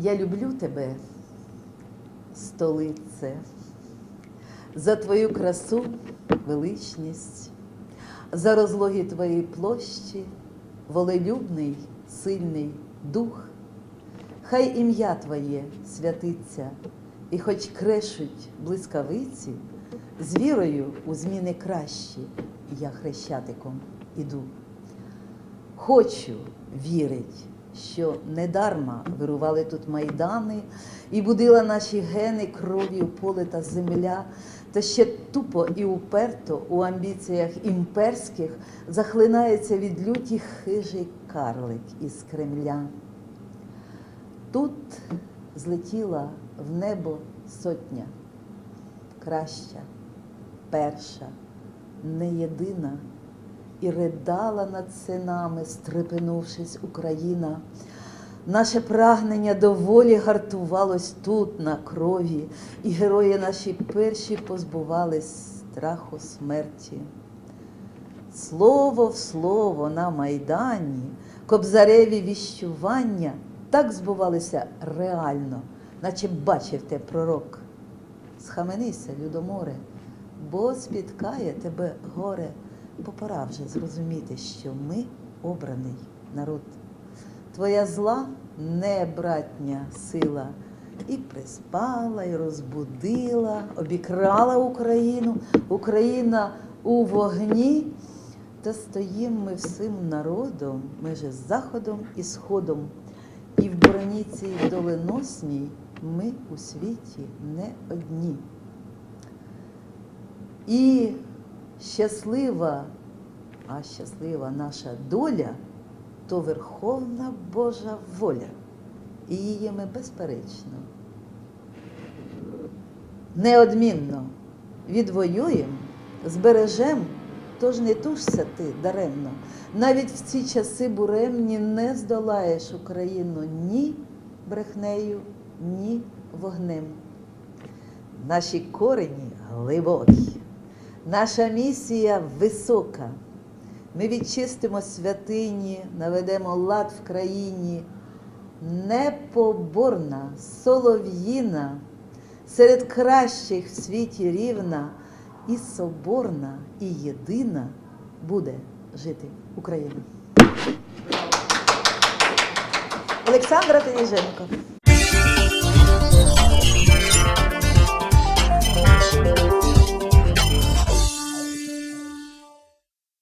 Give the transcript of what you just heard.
Я люблю тебе, столице, за твою красу, величність, за розлоги твоєї площі, волелюбний, сильний дух. Хай ім'я Твоє святиться, і хоч крешуть блискавиці, з вірою у зміни кращі я хрещатиком іду. Хочу вірить, що недарма вирували тут майдани і будила наші гени кров'ю полита земля, та ще тупо і уперто у амбіціях імперських захлинається від люті хижий карлик із Кремля. Тут злетіла в небо сотня, краща, перша, не єдина, і ридала над синами, стрепенувшись Україна. Наше прагнення до волі гартувалось тут, на крові, і герої наші перші позбувались страху смерті. Слово в слово на майдані, кобзареві віщування так збувалися реально, наче бачив те пророк. Схаменися, Людоморе, бо спіткає тебе горе, бо пора вже зрозуміти, що ми обраний народ. Твоя зла не братня сила, і приспала, і розбудила, обікрала Україну, Україна у вогні. Та стоїм ми всім народом, меже заходом і сходом, і в броні цій доленосній ми у світі не одні. І щаслива, а щаслива наша доля то Верховна Божа воля. І її ми безперечно, неодмінно відвоюємо, збережемо, тож не тужся ти даремно. Навіть в ці часи буремні не здолаєш Україну ні брехнею, ні вогнем. Наші корені глибокі, наша місія висока. Ми відчистимо святині, наведемо лад в країні, непоборна, солов'їна, серед кращих в світі рівна, і соборна, і єдина буде жити Україна. Олександра Теніженко.